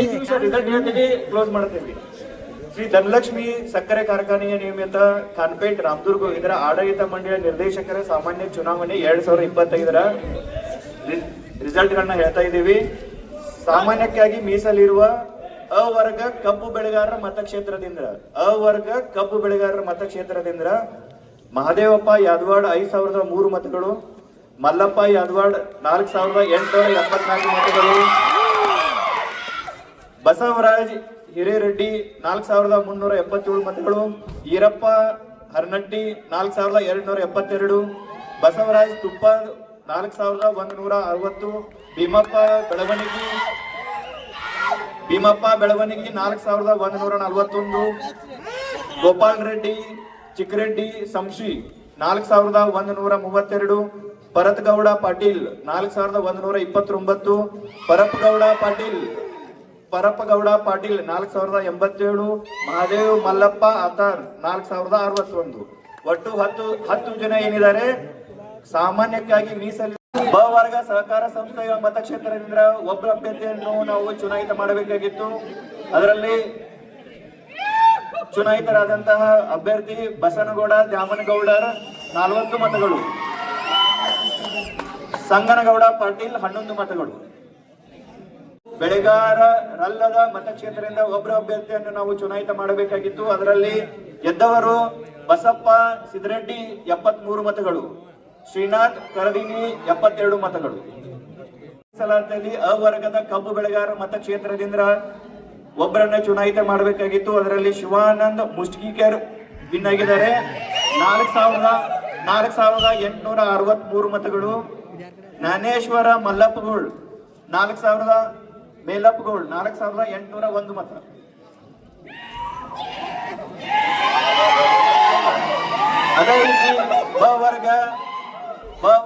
ಐದು ನಿಮಿಷ ರಿಸಲ್ಟ್ ಹೇಳ್ತೀನಿ ಕ್ಲೋಸ್ ಮಾಡ್ತೀವಿ ಶ್ರೀ ಧನಲಕ್ಷ್ಮಿ ಸಕ್ಕರೆ ಕಾರ್ಖಾನೆಯ ನಿಯಮಿತ ಕಾನ್ಪೇಟ್ ರಾಮದುರ್ಗ ಇದರ ಆಡಳಿತ ಮಂಡಳಿಯ ನಿರ್ದೇಶಕರ ಸಾಮಾನ್ಯ ಚುನಾವಣೆ ಎರಡ್ ಸಾವಿರದ ಇಪ್ಪತ್ತೈದರ ರಿಸಲ್ಟ್ ಗಳನ್ನ ಹೇಳ್ತಾ ಇದ್ದೀವಿ. ಸಾಮಾನ್ಯಕ್ಕಾಗಿ ಮೀಸಲಿರುವ ಅವರ್ಗ ಕಬ್ಬು ಬೆಳೆಗಾರರ ಮತಕ್ಷೇತ್ರದಿಂದ, ಅವರ್ಗ ಕಬ್ಬು ಬೆಳೆಗಾರರ ಮತಕ್ಷೇತ್ರದಿಂದ ಮಹದೇವಪ್ಪ ಯಾದವಾಡ್ ಐದ್ ಸಾವಿರದ ಮೂರು ಮತಗಳು, ಮಲ್ಲಪ್ಪ ಯಾದವಾಡ್ ನಾಲ್ಕು ಸಾವಿರದ ಎಂಟುನೂರ ಎಪ್ಪತ್ನಾಲ್ಕು ಮತಗಳು ಬಸವರಾಜ್, ಹಿರೇರೆಡ್ಡಿ ನಾಲ್ಕು ಸಾವಿರದ ಮುನ್ನೂರ ಎಪ್ಪತ್ತೇಳು ಮತಗಳು, ಈರಪ್ಪ, ಹರ್ನಟ್ಟಿ ನಾಲ್ಕು ಸಾವಿರದ ಎರಡುನೂರ ಎಪ್ಪತ್ತೆರಡು, ಬಸವರಾಜ್ ತುಪ್ಪ ನಾಲ್ಕು ಸಾವಿರದ ಒಂದುನೂರ ಅರವತ್ತು, ಭೀಮಪ್ಪ ಬೆಳವಣಿಗೆ ಭೀಮಪ್ಪ ಬೆಳವಣಿಗೆ ನಾಲ್ಕು ಸಾವಿರದ ಒಂದುನೂರ ನಲವತ್ತೊಂದು, ಗೋಪಾಲ್ ರೆಡ್ಡಿ ಚಿಕ್ಕರೆಡ್ಡಿ ಸಂಶಿ ನಾಲ್ಕು ಸಾವಿರದ ಒಂದು ನೂರ ಮೂವತ್ತೆರಡು ಭರತ್ ಗೌಡ ಪಾಟೀಲ್ ನಾಲ್ಕು ಸಾವಿರದ ಒಂದುನೂರ ಇಪ್ಪತ್ತೊಂಬತ್ತು ಪರಪ್ ಗೌಡ ಪಾಟೀಲ್ ಪರಪ್ಪಗೌಡ ಪಾಟೀಲ್ ನಾಲ್ಕು ಸಾವಿರದ ಎಂಬತ್ತೇಳು, ಮಹಾದೇವ್ ಮಲ್ಲಪ್ಪ ಅತಾರ್ ನಾಲ್ಕು ಸಾವಿರದ ಅರವತ್ತೊಂದು. ಒಟ್ಟು ಹತ್ತು ಹತ್ತು ಜನ ಏನಿದ್ದಾರೆ? ಸಾಮಾನ್ಯಕ್ಕಾಗಿ ಮೀಸಲಿ ಬ ವರ್ಗ ಸಹಕಾರ ಸಂಸ್ಥೆಯ ಮತಕ್ಷೇತ್ರದಿಂದ ಒಬ್ಬ ಅಭ್ಯರ್ಥಿಯನ್ನು ನಾವು ಚುನಾಯಿತ ಮಾಡಬೇಕಾಗಿತ್ತು. ಅದರಲ್ಲಿ ಚುನಾಯಿತರಾದಂತಹ ಅಭ್ಯರ್ಥಿ ಬಸನಗೌಡ ದ್ಯಾಮನಗೌಡರ ನಾಲ್ವತ್ತು ಮತಗಳು. ಸಂಗನಗೌಡ ಪಾಟೀಲ್ ಹನ್ನೊಂದು ಮತಗಳು. ಬೆಳೆಗಾರರಲ್ಲದ ಮತಕ್ಷೇತ್ರದಿಂದ ಒಬ್ಬರ ಅಭ್ಯರ್ಥಿಯನ್ನು ನಾವು ಚುನಾಯಿತ ಮಾಡಬೇಕಾಗಿತ್ತು. ಅದರಲ್ಲಿ ಗೆದ್ದವರು ಬಸಪ್ಪ ಸಿದ್ದರೆಡ್ಡಿ ಎಪ್ಪತ್ಮೂರು ಮತಗಳು, ಶ್ರೀನಾಥ್ ಕರದಿನಿ ಎಪ್ಪತ್ತೆರಡು ಮತಗಳು. ಸಲಾದಲ್ಲಿ ಅವರ್ಗದ ಕಬ್ಬು ಬೆಳೆಗಾರ ಮತಕ್ಷೇತ್ರದಿಂದ ಒಬ್ಬರನ್ನ ಚುನಾಯಿತ ಮಾಡಬೇಕಾಗಿತ್ತು. ಅದರಲ್ಲಿ ಶಿವಾನಂದ್ ಮುಷ್ಟಿಕರ್ ವಿನ್ ಆಗಿದ್ದಾರೆ. ನಾಲ್ಕು ಸಾವಿರದ ನಾಲ್ಕು ಸಾವಿರದ ಎಂಟುನೂರ ಅರವತ್ಮೂರು ಮತಗಳು. ಜ್ಞಾನೇಶ್ವರ ಮಲ್ಲಪ್ಪಗೋಳ್, ನಾಲ್ಕು ಸಾವಿರದ ಮೇಲಪ್ಪಗೋಳ್ ನಾಲ್ಕು ಸಾವಿರದ ಎಂಟುನೂರ ಒಂದು ಮತ ಅದೇ ರೀತಿ ಬ ವರ್ಗ ಬ